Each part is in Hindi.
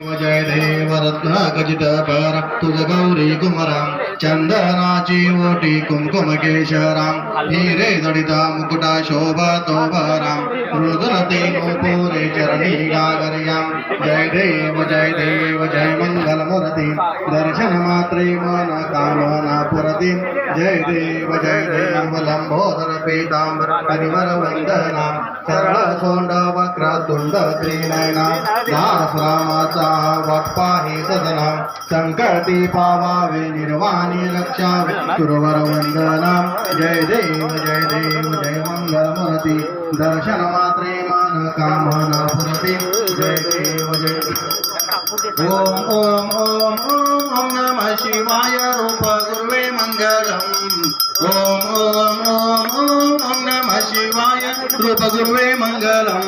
जय देव रत्न खचित पर तुझ गौरी कुमराम चंदनाची ओटी कुमकुम केशराम हिरे जडिता मुकुटा शोभा तो भराम मृदुलते नुपुरे चरणी गागर्याम जय देव जय देव जय मंगल मूर्ती दर्शन मात्रे मन कामना पुरती जय देव जय देव लंबोदर पीतांबर हरिवर वंदना सरळ सोंड वक्रतुंड त्रिनयना दास रामाचा वाटपाहे सदना संकटी पावावे निर्वाणी रक्षावे सुरवर वंदना जय देव जय देव, जय मंगल मूर्ती दर्शन मात्रे मन कामना पुरती जय देव जय ओम ओम ओम ओम ओम नमः शिवाय रूप गुरुवे मंगलम ओम ओम ओम ओम ओम नमः शिवाय रूप गुरुवे मंगलम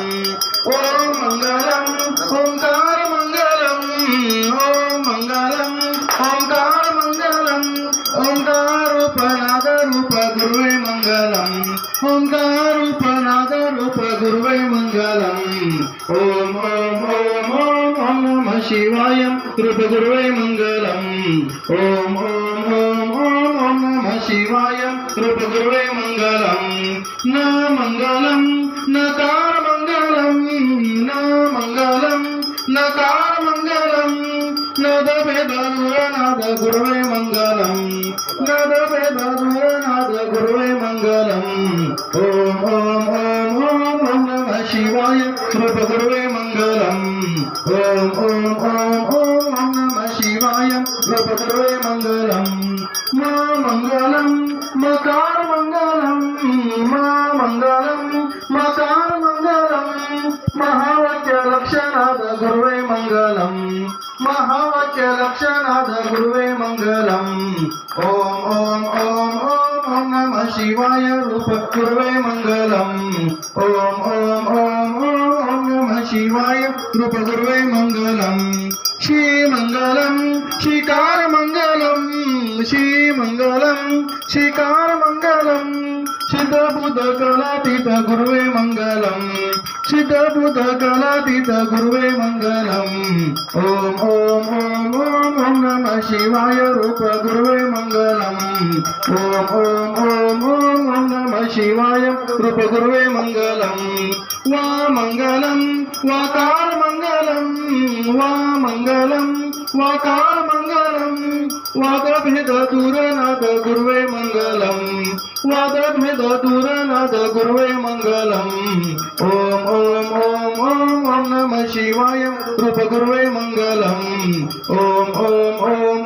ஓங்காரூப நாதரூப குருவை மங்களம் ஓம் ஓம் ஓம் ஓம் ஓம் நம சிவாயம் ரூப குருவை மங்களம். ஓம் ஓம் ஓம் ஓம் ஓம் நம சிவாயம் ரூப குருவை மங்களம். ந மங்களம் ந నాద గురువే మంగళం ఓం ఓం ఓం ఓం ఓం నమ శివాయ కృప గురువే మంగళం ఓం ఓం ఓం ఓం నమ శివాయ కృప గురువే మంగళం మా మంగళం మకార మంగళం మా మంగళం మకార మంగళం మహావాక్య లక్షణాద గురువే మంగళం మహావాక్య లక్షణాద గురువే ఓం ఓం ఓం ఓం ఓం నమ శివాయ రూప కుర్వే మంగళం. ఓం ఓం ఓం ఓం నమ శివాయ రూప కుర్వే మంగళం. శ్రీ మంగళం శ్రీకార మంగళం శ్రీ శ్రీకార మంగళం సిద్ధబుధ కళాతీత గురువే మంగళం సిద్ధబుధ కళాతీత గురువే మంగళం. ఓం ఓం ఓం. शिवाय रूप गुरुवे मंगलम। ओम ओम ओम ओम नमः शिवाय रूप गुरुवे मंगलम। वा मंगलम वाकार मंगलम। वा मंगलम वाकार मंगलम। वादभेद दूरनाद गुरुवे मंगलम। वादभेद दूरनाद गुरुवे मंगलम। ओम ओम ओम ओम नमः शिवाय रूप गुरुवे मंगलम। ओम ओम ओम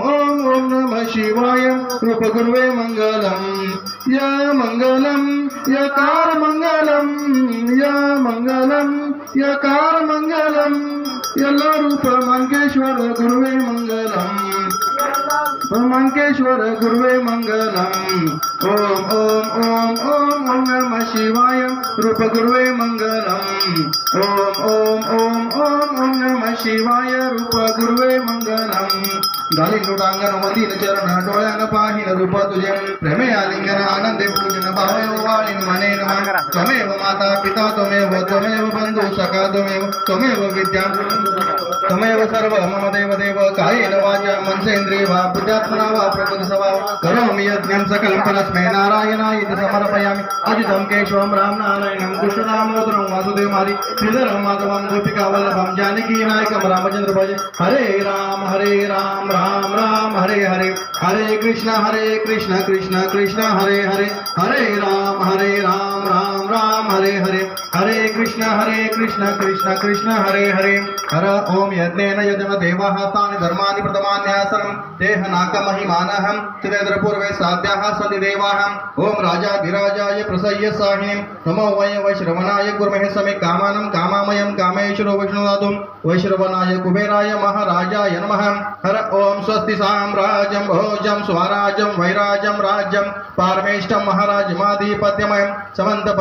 शिवाय रूप गुरुवे मंगलम या मंगलम यकार मंगलम या मंगलम यकार मंगलम ಎಲ್ಲ ರೂಪ ಮಂಕೇಶ್ವರ ಗುರುವೇ ಮಂಗಲಂ ಮಂಕೇಶ್ವರ ಗುರುವೇ ಮಂಗಲಂ ಓಂ ಓಂ ಓಂ ಓಂ ಓಂ ನಮ ಶಿವಾಯ ರೂಪ ಗುರುವೇ ಮಂಗಲಂ ಓಂ ಓಂ ಓಂ ಓಂ ಓಂ ನಮ ಶಿವಾಯ ರೂಪ ಗುರುವೇ ಮಂಗಲಂ गाली लोटांगण मधीन चरण डोळ्यान पाहिन रूप तुझे प्रेमे आलिंगन आनंदे पूजन भावे वाळीन मने नमः त्वमेव माता पिता त्वमेव सखा विद्या। सर्व मम देव देव कायेन वाचा मनसेन्द्रिय वा बुद्ध्यात्मना वा प्रकृति स्वभाव करोमि यज्ञं सकलं नारायणाय इति समर्पयामि। अजितं केशवं रामनारायणं वासुदेवमारि श्रीधरं माधवं गोपिका वल्लभं, जानकी नायकं रामचन्द्र भज। हरे राम हरे राम राम राम, हरे हरे। हरे कृष्ण हरे कृष्ण कृष्ण कृष्ण, हरे हरे। हरे राम हरे राम राम। राम राम, हरे हरे। हरे कृष्ण हरे कृष्ण कृष्ण कृष्ण, हरे हरे। हर ओम यज्ञेन यजन देवाः तानि धर्माणि प्रथमान्यासनं। देह नाकमहिमानहं त्रिवेद्र पूर्वे साध्याः सन्ति ओम राजाधिराजाय प्रसह्य साहिनीं। नमो वै वैश्रवणाय कुर्महे समे कामानं। कामामयं कामेश्वरो वैष्णुदातुं वैश्रवणाय कुबेराय महाराजाय नमः। हर ओम स्वस्ति साम्राज्यं, भोजं, स्वराज्यं, वैराज्यं, राज्यं। पारमेष्टं महाराजमाधिपत्यमयं समन्त